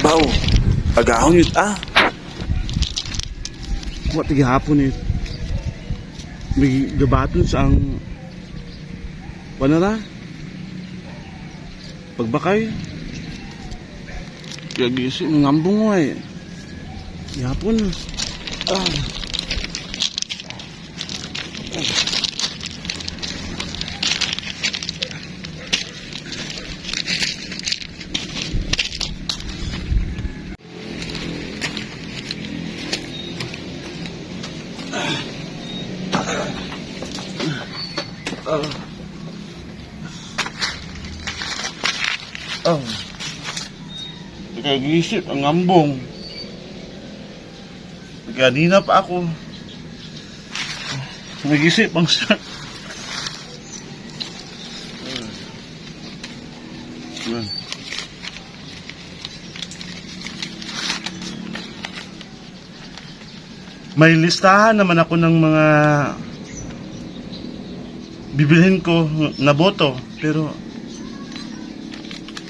Abaw, agahon yun ah. Wa tigi hapon eh. May gabaton sa ang Wala na? Pagbakay. Kaya gising ng ambong mo eh. Yapon. Ah. Oh. Kaya gising ang ambong. Kanina pa ako. Nagisip ang sa... Yan. May listahan naman ako ng mga bibilhin ko na boto pero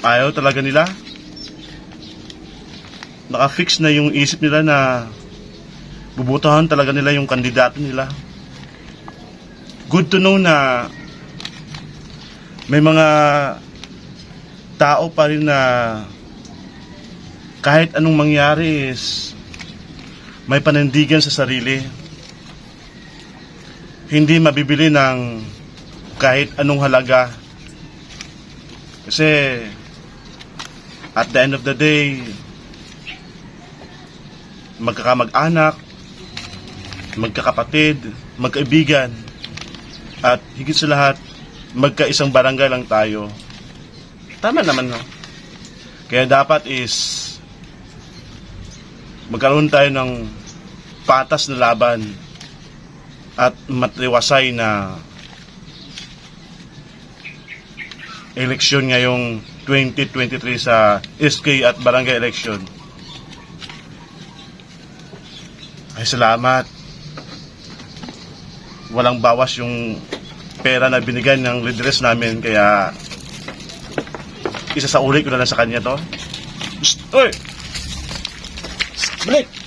ayaw talaga nila naka-fix na yung isip nila na bubutuhan talaga nila yung kandidato nila. Good to know na may mga tao pa rin na kahit anong mangyari is may panindigan sa sarili. Hindi mabibili ng kahit anong halaga. Kasi at the end of the day, magkakamag-anak, magkakapatid, magkaibigan, at higit sa lahat, magkaisang barangay lang tayo. Tama naman, no? Kaya dapat is magkaroon tayo ng patas na laban at matiwasay na eleksyon ngayong 2023 sa SK at barangay election. Ay, salamat. Walang bawas yung pera na binigay ng leaders namin, kaya isa sa uli ko na lang sa kanya to. Psst! Balik!